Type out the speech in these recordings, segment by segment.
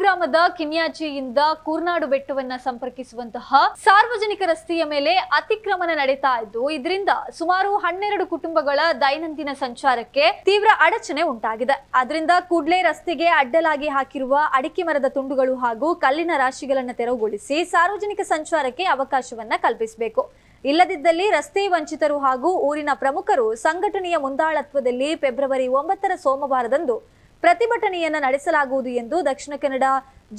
ಗ್ರಾಮದ ಕಿನ್ಯಾಚಿಯಿಂದ ಕೂರ್ನಾಡು ಬೆಟ್ಟವನ್ನ ಸಂಪರ್ಕಿಸುವಂತಹ ಸಾರ್ವಜನಿಕ ರಸ್ತೆಯ ಮೇಲೆ ಅತಿಕ್ರಮಣ ನಡೀತಾ ಇದ್ದು, ಇದರಿಂದ ಸುಮಾರು ಹನ್ನೆರಡು ಕುಟುಂಬಗಳ ದೈನಂದಿನ ಸಂಚಾರಕ್ಕೆ ತೀವ್ರ ಅಡಚಣೆ ಉಂಟಾಗಿದೆ. ಅದರಿಂದ ಕೂಡ್ಲೆ ರಸ್ತೆಗೆ ಅಡ್ಡಲಾಗಿ ಹಾಕಿರುವ ಅಡಿಕೆ ಮರದ ತುಂಡುಗಳು ಹಾಗೂ ಕಲ್ಲಿನ ರಾಶಿಗಳನ್ನು ತೆರವುಗೊಳಿಸಿ ಸಾರ್ವಜನಿಕ ಸಂಚಾರಕ್ಕೆ ಅವಕಾಶವನ್ನ ಕಲ್ಪಿಸಬೇಕು. ಇಲ್ಲದಿದ್ದಲ್ಲಿ ರಸ್ತೆ ವಂಚಿತರು ಹಾಗೂ ಊರಿನ ಪ್ರಮುಖರು ಸಂಘಟನೆಯ ಮುಂದಾಳತ್ವದಲ್ಲಿ ಫೆಬ್ರವರಿ ಒಂಬತ್ತರ ಸೋಮವಾರದಂದು ಪ್ರತಿಭಟನೆಯನ್ನ ನಡೆಸಲಾಗುವುದು ಎಂದು ದಕ್ಷಿಣ ಕನ್ನಡ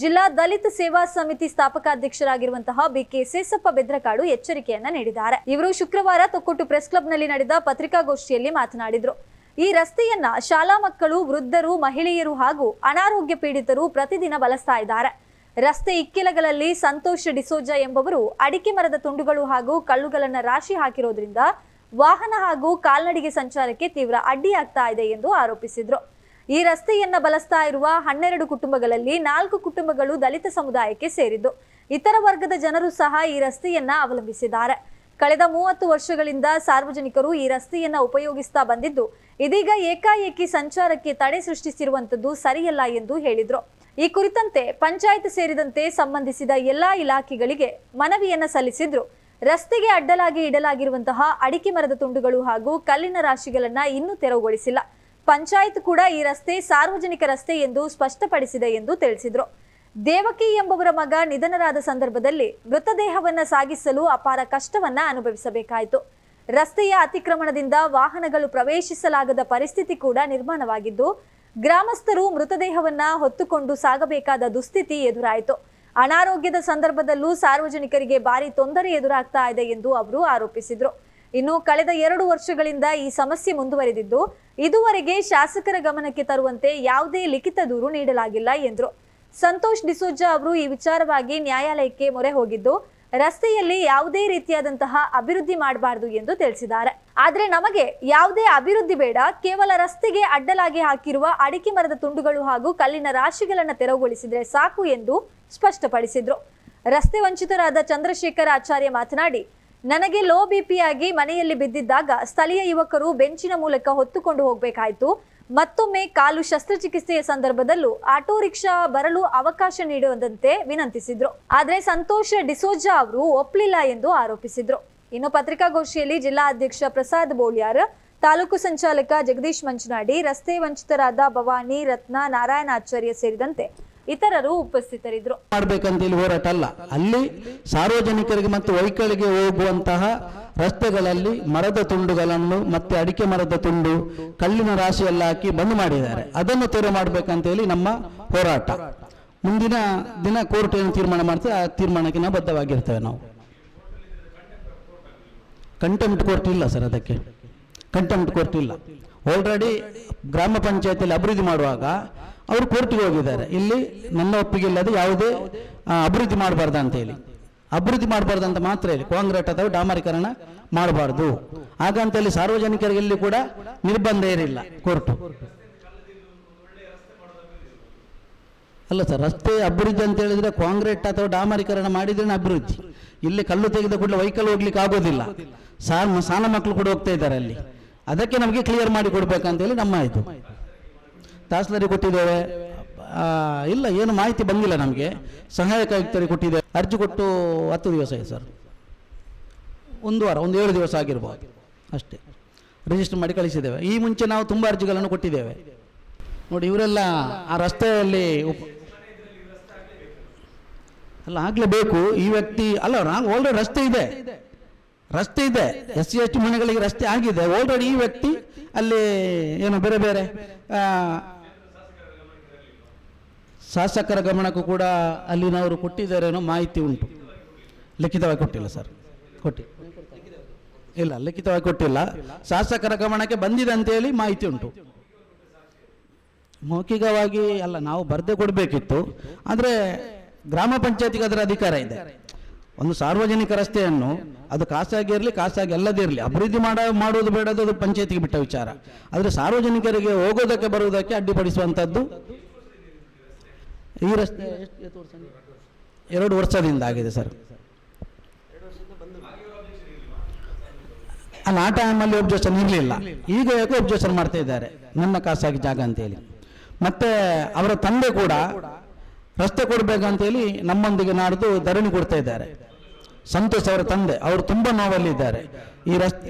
ಜಿಲ್ಲಾ ದಲಿತ ಸೇವಾ ಸಮಿತಿ ಸ್ಥಾಪಕಾಧ್ಯಕ್ಷರಾಗಿರುವಂತಹ ಬಿಕೆ ಸೇಸಪ್ಪ ಬೆದ್ರಕಾಡು ಎಚ್ಚರಿಕೆಯನ್ನ ನೀಡಿದ್ದಾರೆ. ಇವರು ಶುಕ್ರವಾರ ತೊಕ್ಕೊಟ್ಟು ಪ್ರೆಸ್ ಕ್ಲಬ್ನಲ್ಲಿ ನಡೆದ ಪತ್ರಿಕಾಗೋಷ್ಠಿಯಲ್ಲಿ ಮಾತನಾಡಿದರು. ಈ ರಸ್ತೆಯನ್ನ ಶಾಲಾ ಮಕ್ಕಳು, ವೃದ್ಧರು, ಮಹಿಳೆಯರು ಹಾಗೂ ಅನಾರೋಗ್ಯ ಪೀಡಿತರು ಪ್ರತಿದಿನ ಬಳಸ್ತಾ ಇದ್ದಾರೆ. ರಸ್ತೆ ಇಕ್ಕೆಲಗಳಲ್ಲಿ ಸಂತೋಷ್ ಡಿಸೋಜ ಎಂಬವರು ಅಡಿಕೆ ಮರದ ತುಂಡುಗಳು ಹಾಗೂ ಕಲ್ಲುಗಳನ್ನ ರಾಶಿ ಹಾಕಿರೋದ್ರಿಂದ ವಾಹನ ಹಾಗೂ ಕಾಲ್ನಡಿಗೆ ಸಂಚಾರಕ್ಕೆ ತೀವ್ರ ಅಡ್ಡಿಯಾಗ್ತಾ ಇದೆ ಎಂದು ಆರೋಪಿಸಿದ್ರು. ಈ ರಸ್ತೆಯನ್ನ ಬಳಸ್ತಾ ಇರುವ ಹನ್ನೆರಡು ಕುಟುಂಬಗಳಲ್ಲಿ ನಾಲ್ಕು ಕುಟುಂಬಗಳು ದಲಿತ ಸಮುದಾಯಕ್ಕೆ ಸೇರಿದ್ದು, ಇತರ ವರ್ಗದ ಜನರು ಸಹ ಈ ರಸ್ತೆಯನ್ನ ಅವಲಂಬಿಸಿದ್ದಾರೆ. ಕಳೆದ ಮೂವತ್ತು ವರ್ಷಗಳಿಂದ ಸಾರ್ವಜನಿಕರು ಈ ರಸ್ತೆಯನ್ನ ಉಪಯೋಗಿಸ್ತಾ ಬಂದಿದ್ದು, ಇದೀಗ ಏಕಾಏಕಿ ಸಂಚಾರಕ್ಕೆ ತಡೆ ಸೃಷ್ಟಿಸಿರುವಂತದ್ದು ಸರಿಯಲ್ಲ ಎಂದು ಹೇಳಿದ್ರು. ಈ ಕುರಿತಂತೆ ಪಂಚಾಯತ್ ಸೇರಿದಂತೆ ಸಂಬಂಧಿಸಿದ ಎಲ್ಲಾ ಇಲಾಖೆಗಳಿಗೆ ಮನವಿಯನ್ನ ಸಲ್ಲಿಸಿದ್ರು. ರಸ್ತೆಗೆ ಅಡ್ಡಲಾಗಿ ಇಡಲಾಗಿರುವಂತಹ ಅಡಿಕೆ ಮರದ ತುಂಡುಗಳು ಹಾಗೂ ಕಲ್ಲಿನ ರಾಶಿಗಳನ್ನ ಇನ್ನೂ ತೆರವುಗೊಳಿಸಿಲ್ಲ. ಪಂಚಾಯತ್ ಕೂಡ ಈ ರಸ್ತೆ, ಸಾರ್ವಜನಿಕ ರಸ್ತೆ ಎಂದು ಸ್ಪಷ್ಟಪಡಿಸಿದೆ ಎಂದು ತಿಳಿಸಿದರು. ದೇವಕಿ ಎಂಬವರ ಮಗ ನಿಧನರಾದ ಸಂದರ್ಭದಲ್ಲಿ ಮೃತದೇಹವನ್ನು ಸಾಗಿಸಲು ಅಪಾರ ಕಷ್ಟವನ್ನ ಅನುಭವಿಸಬೇಕಾಯಿತು. ರಸ್ತೆಯ ಅತಿಕ್ರಮಣದಿಂದ ವಾಹನಗಳು ಪ್ರವೇಶಿಸಲಾಗದ ಪರಿಸ್ಥಿತಿ ಕೂಡ ನಿರ್ಮಾಣವಾಗಿದ್ದು, ಗ್ರಾಮಸ್ಥರು ಮೃತದೇಹವನ್ನ ಹೊತ್ತುಕೊಂಡು ಸಾಗಬೇಕಾದ ದುಸ್ಥಿತಿ ಎದುರಾಯಿತು. ಅನಾರೋಗ್ಯದ ಸಂದರ್ಭದಲ್ಲೂ ಸಾರ್ವಜನಿಕರಿಗೆ ಭಾರಿ ತೊಂದರೆ ಎದುರಾಗ್ತಾ ಇದೆ ಎಂದು ಅವರು ಆರೋಪಿಸಿದ್ರು. ಇನ್ನು ಕಳೆದ ಎರಡು ವರ್ಷಗಳಿಂದ ಈ ಸಮಸ್ಯೆ ಮುಂದುವರೆದಿದ್ದು, ಇದುವರೆಗೆ ಶಾಸಕರ ಗಮನಕ್ಕೆ ತರುವಂತೆ ಯಾವುದೇ ಲಿಖಿತ ದೂರು ನೀಡಲಾಗಿಲ್ಲ ಎಂದರು. ಸಂತೋಷ್ ಡಿಸೋಜಾ ಅವರು ಈ ವಿಚಾರವಾಗಿ ನ್ಯಾಯಾಲಯಕ್ಕೆ ಮೊರೆ ಹೋಗಿದ್ದು, ರಸ್ತೆಯಲ್ಲಿ ಯಾವುದೇ ರೀತಿಯಾದಂತಹ ಅಭಿವೃದ್ಧಿ ಮಾಡಬಾರದು ಎಂದು ತಿಳಿಸಿದ್ದಾರೆ. ಆದರೆ ನಮಗೆ ಯಾವುದೇ ಅಭಿವೃದ್ಧಿ ಬೇಡ, ಕೇವಲ ರಸ್ತೆಗೆ ಅಡ್ಡಲಾಗಿ ಹಾಕಿರುವ ಅಡಿಕೆ ಮರದ ತುಂಡುಗಳು ಹಾಗೂ ಕಲ್ಲಿನ ರಾಶಿಗಳನ್ನು ತೆರವುಗೊಳಿಸಿದರೆ ಸಾಕು ಎಂದು ಸ್ಪಷ್ಟಪಡಿಸಿದ್ರು. ರಸ್ತೆ ವಂಚಿತರಾದ ಚಂದ್ರಶೇಖರ ಆಚಾರ್ಯ ಮಾತನಾಡಿ ನನಗೆ ಲೋ ಬಿಪಿಯಾಗಿ ಮನೆಯಲ್ಲಿ ಬಿದ್ದಿದ್ದಾಗ ಸ್ಥಳೀಯ ಯುವಕರು ಬೆಂಚಿನ ಮೂಲಕ ಹೊತ್ತುಕೊಂಡು ಹೋಗಬೇಕಾಯಿತು. ಮತ್ತೊಮ್ಮೆ ಕಾಲು ಶಸ್ತ್ರಚಿಕಿತ್ಸೆಯ ಸಂದರ್ಭದಲ್ಲೂ ಆಟೋ ರಿಕ್ಷಾ ಬರಲು ಅವಕಾಶ ನೀಡುವಂತೆ ವಿನಂತಿಸಿದ್ರು. ಆದರೆ ಸಂತೋಷ ಡಿಸೋಜಾ ಅವರು ಒಪ್ಪಲಿಲ್ಲ ಎಂದು ಆರೋಪಿಸಿದ್ರು. ಇನ್ನು ಪತ್ರಿಕಾಗೋಷ್ಠಿಯಲ್ಲಿ ಜಿಲ್ಲಾ ಅಧ್ಯಕ್ಷ ಪ್ರಸಾದ್ ಬೋಳ್ಯಾರ್, ತಾಲೂಕು ಸಂಚಾಲಕ ಜಗದೀಶ್ ಮಂಚನಾಡಿ ರಸ್ತೆ ವಂಚಿತರಾದ ಭವಾನಿ ರತ್ನ ನಾರಾಯಣಾಚಾರ್ಯ ಸೇರಿದಂತೆ ಇತರರು ಉಪಸ್ಥಿತರಿದ್ದರು. ಇಲ್ಲಿ ಹೋರಾಟ ಅಲ್ಲ ಅಲ್ಲಿ ಸಾರ್ವಜನಿಕರಿಗೆ ಮತ್ತು ವೈಕಳಿಗೆ ಹೋಗುವಂತಹ ರಸ್ತೆಗಳಲ್ಲಿ ಮರದ ತುಂಡುಗಳನ್ನು ಮತ್ತೆ ಅಡಿಕೆ ಮರದ ತುಂಡು ಕಲ್ಲಿನ ರಾಶಿಯೆಲ್ಲ ಹಾಕಿ ಬಂದ್ ಮಾಡಿದ್ದಾರೆ. ಅದನ್ನು ತೆರವು ಮಾಡ್ಬೇಕಂತೇಳಿ ನಮ್ಮ ಹೋರಾಟ. ಮುಂದಿನ ದಿನ ಕೋರ್ಟ್ ಏನು ತೀರ್ಮಾನ ಮಾಡ್ತದೆ ಆ ತೀರ್ಮಾನಕ್ಕೆ ನಾವು ಬದ್ಧವಾಗಿರ್ತೇವೆ ನಾವು. ಕಂಟೆಂಪ್ಟ್ ಕೋರ್ಟ್ ಇಲ್ಲ ಸರ್ ಅದಕ್ಕೆ. ಕಂಟೆಂಪ್ಟ್ ಕೋರ್ಟ್ ಇಲ್ಲ. ಆಲ್ರೆಡಿ ಗ್ರಾಮ ಪಂಚಾಯತಿಯಲ್ಲಿ ಅಭಿವೃದ್ಧಿ ಮಾಡುವಾಗ ಅವರು ಕೋರ್ಟಿಗೆ ಹೋಗಿದ್ದಾರೆ. ಇಲ್ಲಿ ನನ್ನ ಒಪ್ಪಿಗೆ ಇಲ್ಲದೆ ಯಾವುದೇ ಅಭಿವೃದ್ಧಿ ಮಾಡಬಾರ್ದು ಅಂತ ಹೇಳಿ. ಅಭಿವೃದ್ಧಿ ಮಾಡಬಾರ್ದು ಅಂತ ಮಾತ್ರ ಹೇಳಿ. ಕಾಂಗ್ರೆಟ್ ಅಥವಾ ಡಾಮರೀಕರಣ ಮಾಡಬಾರ್ದು. ಹಾಗಂತ ಹೇಳಿ ಸಾರ್ವಜನಿಕರಿಗೆ ಇಲ್ಲಿ ಕೂಡ ನಿರ್ಬಂಧ ಏನಿಲ್ಲ ಕೋರ್ಟು. ಅಲ್ಲ ಸರ್, ರಸ್ತೆ ಅಭಿವೃದ್ಧಿ ಅಂತ ಹೇಳಿದ್ರೆ ಕಾಂಕ್ರೀಟ್ ಅಥವಾ ಡಾಮರೀಕರಣ ಮಾಡಿದ್ರೆ ಅಭಿವೃದ್ಧಿ. ಇಲ್ಲಿ ಕಲ್ಲು ತೆಗೆದ ಕೂಡಲೇ ವೆಹಿಕಲ್ ಹೋಗ್ಲಿಕ್ಕೆ ಆಗೋದಿಲ್ಲ. ಸಾರ್ ಸಾನ ಮಕ್ಕಳು ಕೂಡ ಹೋಗ್ತಾ ಇದ್ದಾರೆ ಅಲ್ಲಿ. ಅದಕ್ಕೆ ನಮಗೆ ಕ್ಲಿಯರ್ ಮಾಡಿ ಕೊಡ್ಬೇಕಂತೇಳಿ ನಮ್ಮ ಇದು. ತಹಸೀಲ್ದಾರಿಗೆ ಕೊಟ್ಟಿದ್ದೇವೆ. ಇಲ್ಲ, ಏನು ಮಾಹಿತಿ ಬಂದಿಲ್ಲ ನಮಗೆ. ಸಹಾಯಕ ಆಯುಕ್ತರಿಗೆ ಕೊಟ್ಟಿದ್ದೇವೆ. ಅರ್ಜಿ ಕೊಟ್ಟು ಹತ್ತು ದಿವಸ ಇದೆ ಸರ್. ಒಂದು ವಾರ, ಒಂದು ಏಳು ದಿವಸ ಆಗಿರ್ಬೋದು. ಅಷ್ಟೇ. ರಿಜಿಸ್ಟರ್ ಮಾಡಿ ಕಳಿಸಿದ್ದೇವೆ. ಈ ಮುಂಚೆ ನಾವು ತುಂಬ ಅರ್ಜಿಗಳನ್ನು ಕೊಟ್ಟಿದ್ದೇವೆ. ನೋಡಿ, ಇವರೆಲ್ಲ ಆ ರಸ್ತೆಯಲ್ಲಿ ಉಪ- ಅಲ್ಲ ಆಗಲೇಬೇಕು ಈ ವ್ಯಕ್ತಿ, ಅಲ್ಲ ನಾವು ಆಲ್ರೆಡಿ ರಸ್ತೆ ಇದೆ. ರಸ್ತೆ ಇದೆ. ಎಸ್ ಸಿ ಎಸ್ ಟಿ ಮನೆಗಳಿಗೆ ರಸ್ತೆ ಆಗಿದೆ. ಆಲ್ರೆಡಿ ಈ ವ್ಯಕ್ತಿ ಅಲ್ಲಿ ಏನು, ಬೇರೆ ಬೇರೆ ಶಾಸಕರ ಗಮನಕ್ಕೂ ಕೂಡ ಅಲ್ಲಿನವರು ಕೊಟ್ಟಿದ್ದಾರೆ ಅನ್ನೋ ಮಾಹಿತಿ ಉಂಟು. ಲಿಖಿತವಾಗಿ ಕೊಟ್ಟಿಲ್ಲ ಸರ್. ಕೊಟ್ಟಿ. ಇಲ್ಲ, ಲಿಖಿತವಾಗಿ ಕೊಟ್ಟಿಲ್ಲ. ಶಾಸಕರ ಗಮನಕ್ಕೆ ಬಂದಿದೆ ಅಂತೇಳಿ ಮಾಹಿತಿ ಉಂಟು. ಮೌಖಿಕವಾಗಿ ಅಲ್ಲ, ನಾವು ಬರದೆ ಕೊಡಬೇಕಿತ್ತು. ಆದರೆ ಗ್ರಾಮ ಪಂಚಾಯತಿಗೆ ಅದರ ಅಧಿಕಾರ ಇದೆ. ಒಂದು ಸಾರ್ವಜನಿಕ ರಸ್ತೆಯನ್ನು ಅದು ಖಾಸಗಿ ಇರಲಿ, ಖಾಸಗಿ ಅಲ್ಲದೇ ಇರಲಿ, ಅಭಿವೃದ್ಧಿ ಮಾಡ, ಮಾಡುವುದು ಬೇಡದು ಅದು ಪಂಚಾಯತಿಗೆ ಬಿಟ್ಟ ವಿಚಾರ. ಆದರೆ ಸಾರ್ವಜನಿಕರಿಗೆ ಹೋಗೋದಕ್ಕೆ, ಬರುವುದಕ್ಕೆ ಅಡ್ಡಿಪಡಿಸುವಂಥದ್ದು ಈ ರಸ್ತೆ? ಎರಡು ವರ್ಷದಿಂದ ಆಗಿದೆ ಸರ್. ಅಲ್ಲ, ಆ ಟೈಮಲ್ಲಿ ಒಬ್ಜೆಕ್ಷನ್ ಇರಲಿಲ್ಲ. ಈಗ ಯಾಕೋ ಒಬ್ಜೆಕ್ಷನ್ ಮಾಡ್ತಾ ಇದ್ದಾರೆ? ನನ್ನ ಖಾಸಗಿ ಜಾಗ ಅಂತೇಳಿ ಮತ್ತೆ ಅವರ ತಂದೆ ಕೂಡ ರಸ್ತೆ ಕೊಡಬೇಕಂತೇಳಿ ನಮ್ಮೊಂದಿಗೆ ನಾಡ್ದು ಧರಣಿ ಕೊಡ್ತಾ ಇದ್ದಾರೆ. ಸಂತೋಷ್ ಅವರ ತಂದೆ, ಅವರು ತುಂಬ ನೋವಲ್ಲಿದ್ದಾರೆ. ಈ ರಸ್ತೆ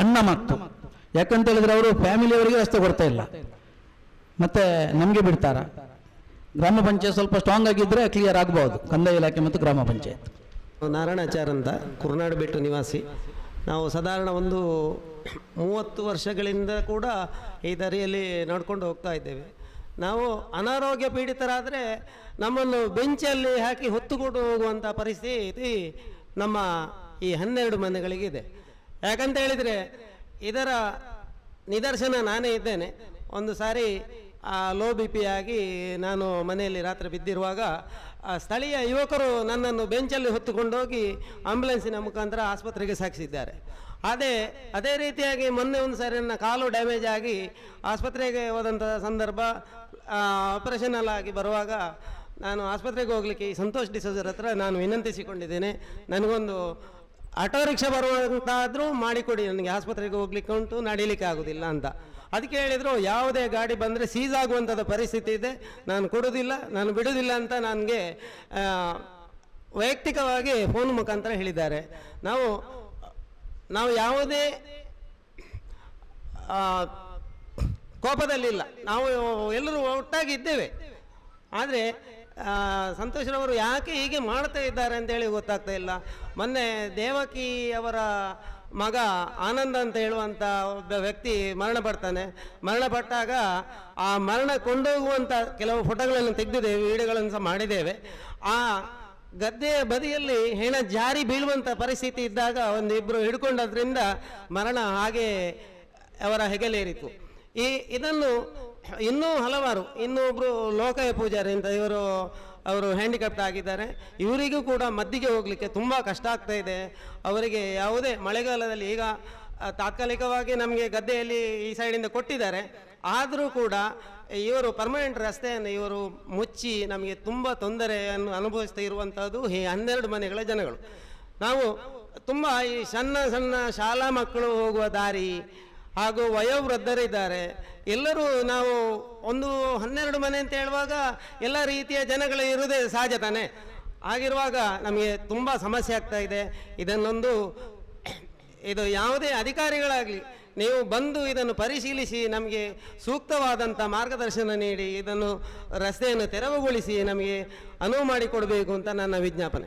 ಅಣ್ಣ ಮತ್ತು. ಯಾಕಂತ ಹೇಳಿದ್ರೆ ಅವರು ಫ್ಯಾಮಿಲಿಯವರಿಗೆ ರಸ್ತೆ ಕೊಡ್ತಾ ಇಲ್ಲ. ಮತ್ತೆ ನಮಗೆ ಬಿಡ್ತಾರ? ಗ್ರಾಮ ಪಂಚಾಯತ್ ಸ್ವಲ್ಪ ಸ್ಟ್ರಾಂಗ್ ಆಗಿದ್ರೆ ಕ್ಲಿಯರ್ ಆಗ್ಬೋದು. ಕಂದಾಯ ಇಲಾಖೆ ಮತ್ತು ಗ್ರಾಮ ಪಂಚಾಯತ್. ನಾರಾಯಣಾಚಾರ್ ಅಂತ, ಕುರ್ನಾಡು ಬೆಟ್ಟು ನಿವಾಸಿ. ನಾವು ಸಾಧಾರಣ ಒಂದು ಮೂವತ್ತು ವರ್ಷಗಳಿಂದ ಕೂಡ ಈ ದರಿಯಲ್ಲಿ ನಡ್ಕೊಂಡು ಹೋಗ್ತಾ ಇದ್ದೇವೆ. ನಾವು ಅನಾರೋಗ್ಯ ಪೀಡಿತರಾದರೆ ನಮ್ಮನ್ನು ಬೆಂಚಲ್ಲಿ ಹಾಕಿ ಹೊತ್ತುಕೊಂಡು ಹೋಗುವಂಥ ಪರಿಸ್ಥಿತಿ ನಮ್ಮ ಈ ಹನ್ನೆರಡು ಮನೆಗಳಿಗಿದೆ. ಯಾಕಂತ ಹೇಳಿದರೆ ಇದರ ನಿದರ್ಶನ ನಾನೇ ಇದ್ದೇನೆ. ಒಂದು ಸಾರಿ ಲೋ ಬಿ ಪಿ ನಾನು ಮನೆಯಲ್ಲಿ ರಾತ್ರಿ ಬಿದ್ದಿರುವಾಗ, ಆ ಸ್ಥಳೀಯ ಯುವಕರು ನನ್ನನ್ನು ಬೆಂಚಲ್ಲಿ ಹೊತ್ತುಕೊಂಡೋಗಿ ಆಂಬ್ಯುಲೆನ್ಸಿನ ಮುಖಾಂತರ ಆಸ್ಪತ್ರೆಗೆ ಸಾಗಿಸಿದ್ದಾರೆ. ಅದೇ ಅದೇ ರೀತಿಯಾಗಿ ಮೊನ್ನೆ ಒಂದು ಸಾರಿ ನನ್ನ ಕಾಲು ಡ್ಯಾಮೇಜ್ ಆಗಿ ಆಸ್ಪತ್ರೆಗೆ ಹೋದಂಥ ಸಂದರ್ಭ ಆಪರೇಷನಲ್ ಆಗಿ ಬರುವಾಗ ನಾನು ಆಸ್ಪತ್ರೆಗೆ ಹೋಗಲಿಕ್ಕೆ ಈ ಸಂತೋಷ್ ಡಿಸೋಜರ್ ಹತ್ರ ನಾನು ವಿನಂತಿಸಿಕೊಂಡಿದ್ದೇನೆ. ನನಗೊಂದು ಆಟೋ ರಿಕ್ಷಾ ಬರುವಂತಾದರೂ ಮಾಡಿಕೊಡಿ, ನನಗೆ ಆಸ್ಪತ್ರೆಗೆ ಹೋಗ್ಲಿಕ್ಕೆ ಉಂಟು, ನಡೀಲಿಕ್ಕೆ ಆಗೋದಿಲ್ಲ ಅಂತ. ಅದಕ್ಕೆ ಹೇಳಿದರು, ಯಾವುದೇ ಗಾಡಿ ಬಂದರೆ ಸೀಸ್ ಆಗುವಂಥದ್ದು ಪರಿಸ್ಥಿತಿ ಇದೆ. ನಾನು ಕೊಡೋದಿಲ್ಲ, ನಾನು ಬಿಡೋದಿಲ್ಲ ಅಂತ ನನಗೆ ವೈಯಕ್ತಿಕವಾಗಿ ಫೋನ್ ಮುಖಾಂತರ ಹೇಳಿದ್ದಾರೆ. ನಾವು ನಾವು ಯಾವುದೇ ಕೋಪದಲ್ಲಿಲ್ಲ. ನಾವು ಎಲ್ಲರೂ ಒಟ್ಟಾಗಿ ಇದ್ದೇವೆ. ಆದರೆ ಸಂತೋಷರವರು ಯಾಕೆ ಹೀಗೆ ಮಾಡ್ತಾ ಇದ್ದಾರೆ ಅಂತೇಳಿ ಗೊತ್ತಾಗ್ತಾ ಇಲ್ಲ. ಮೊನ್ನೆ ದೇವಕಿ ಅವರ ಮಗ ಆನಂದ ಅಂತ ಹೇಳುವಂಥ ಒಬ್ಬ ವ್ಯಕ್ತಿ ಮರಣ ಪಡ್ತಾನೆ. ಮರಣ ಪಟ್ಟಾಗ ಆ ಮರಣ ಕೊಂಡೋಗುವಂಥ ಕೆಲವು ಫೋಟೋಗಳನ್ನು ತೆಗೆದಿದ್ದೇವೆ, ವಿಡಿಯೋಗಳನ್ನು ಸಹ ಮಾಡಿದ್ದೇವೆ. ಆ ಗದ್ದೆಯ ಬದಿಯಲ್ಲಿ ಹೆಣ ಜಾರಿ ಬೀಳುವಂಥ ಪರಿಸ್ಥಿತಿ ಇದ್ದಾಗ ಒಂದು ಇಬ್ಬರು ಹಿಡ್ಕೊಂಡದ್ರಿಂದ ಮರಣ ಹಾಗೆ ಅವರ ಹೆಗಲೇರಿತು. ಈ ಇದನ್ನು ಇನ್ನೂ ಹಲವಾರು ಇನ್ನೊಬ್ಬರು ಲೋಕಾಯ ಪೂಜಾರಿ ಅಂತ ಇವರು, ಅವರು ಹ್ಯಾಂಡಿಕ್ಯಾಪ್ಟ್ ಆಗಿದ್ದಾರೆ. ಇವರಿಗೂ ಕೂಡ ಮದ್ದಿಗೆ ಹೋಗಲಿಕ್ಕೆ ತುಂಬ ಕಷ್ಟ ಆಗ್ತಾ ಇದೆ. ಅವರಿಗೆ ಯಾವುದೇ ಮಳೆಗಾಲದಲ್ಲಿ ಈಗ ತಾತ್ಕಾಲಿಕವಾಗಿ ನಮಗೆ ಗದ್ದೆಯಲ್ಲಿ ಈ ಸೈಡಿಂದ ಕೊಟ್ಟಿದ್ದಾರೆ. ಆದರೂ ಕೂಡ ಇವರು ಪರ್ಮನೆಂಟ್ ರಸ್ತೆಯನ್ನು ಇವರು ಮುಚ್ಚಿ ನಮಗೆ ತುಂಬ ತೊಂದರೆಯನ್ನು ಅನುಭವಿಸ್ತಾ ಇರುವಂಥದ್ದು ಈ ಹನ್ನೆರಡು ಮನೆಗಳ ಜನಗಳು. ನಾವು ತುಂಬ ಈ ಸಣ್ಣ ಸಣ್ಣ ಶಾಲಾ ಮಕ್ಕಳು ಹೋಗುವ ದಾರಿ ಹಾಗೂ ವಯೋವೃದ್ಧರಿದ್ದಾರೆ. ಎಲ್ಲರೂ ನಾವು ಒಂದು ಹನ್ನೆರಡು ಮನೆ ಅಂತ ಹೇಳುವಾಗ ಎಲ್ಲ ರೀತಿಯ ಜನಗಳು ಇರುವುದೇ ಸಹಜ ತಾನೆ. ಆಗಿರುವಾಗ ನಮಗೆ ತುಂಬ ಸಮಸ್ಯೆ ಆಗ್ತಾ ಇದೆ. ಇದನ್ನೊಂದು ಇದು ಯಾವುದೇ ಅಧಿಕಾರಿಗಳಾಗಲಿ, ನೀವು ಬಂದು ಇದನ್ನು ಪರಿಶೀಲಿಸಿ, ನಮಗೆ ಸೂಕ್ತವಾದಂಥ ಮಾರ್ಗದರ್ಶನ ನೀಡಿ, ಇದನ್ನು ರಸ್ತೆಯನ್ನು ತೆರವುಗೊಳಿಸಿ, ನಮಗೆ ಅನುವು ಮಾಡಿಕೊಡಬೇಕು ಅಂತ ನನ್ನ ವಿಜ್ಞಾಪನೆ.